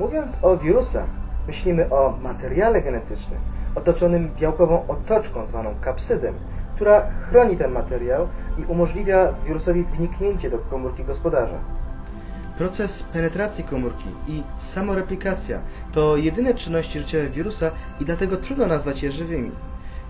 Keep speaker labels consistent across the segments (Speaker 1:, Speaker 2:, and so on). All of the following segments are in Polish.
Speaker 1: Mówiąc o wirusach, myślimy o materiale genetycznym otoczonym białkową otoczką zwaną kapsydem, która chroni ten materiał i umożliwia wirusowi wniknięcie do komórki gospodarza. Proces penetracji komórki i samoreplikacja to jedyne czynności życiowe wirusa i dlatego trudno nazwać je żywymi.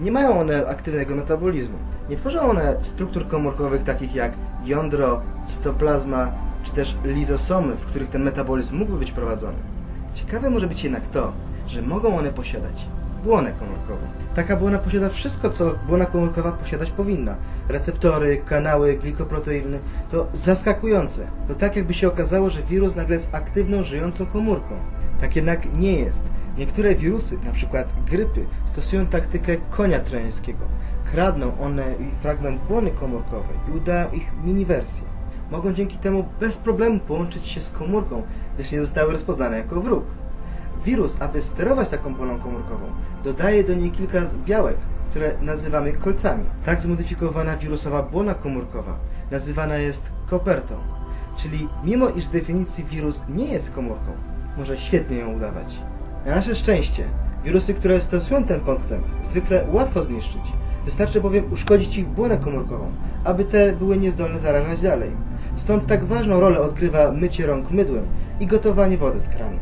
Speaker 1: Nie mają one aktywnego metabolizmu. Nie tworzą one struktur komórkowych takich jak jądro, cytoplazma czy też lizosomy, w których ten metabolizm mógłby być prowadzony. Ciekawe może być jednak to, że mogą one posiadać błonę komórkową. Taka błona posiada wszystko, co błona komórkowa posiadać powinna. Receptory, kanały, glikoproteiny. To zaskakujące. To tak jakby się okazało, że wirus nagle jest aktywną, żyjącą komórką. Tak jednak nie jest. Niektóre wirusy, np. grypy, stosują taktykę konia trojańskiego. Kradną one fragment błony komórkowej i udają ich mini-wersję. Mogą dzięki temu bez problemu połączyć się z komórką, gdyż nie zostały rozpoznane jako wróg. Wirus, aby sterować taką błoną komórkową, dodaje do niej kilka białek, które nazywamy kolcami. Tak zmodyfikowana wirusowa błona komórkowa nazywana jest kopertą. Czyli mimo iż z definicji wirus nie jest komórką, może świetnie ją udawać. Na nasze szczęście, wirusy, które stosują ten podstęp, zwykle łatwo zniszczyć. Wystarczy bowiem uszkodzić ich błonę komórkową, aby te były niezdolne zarażać dalej. Stąd tak ważną rolę odgrywa mycie rąk mydłem i gotowanie wody z kranu.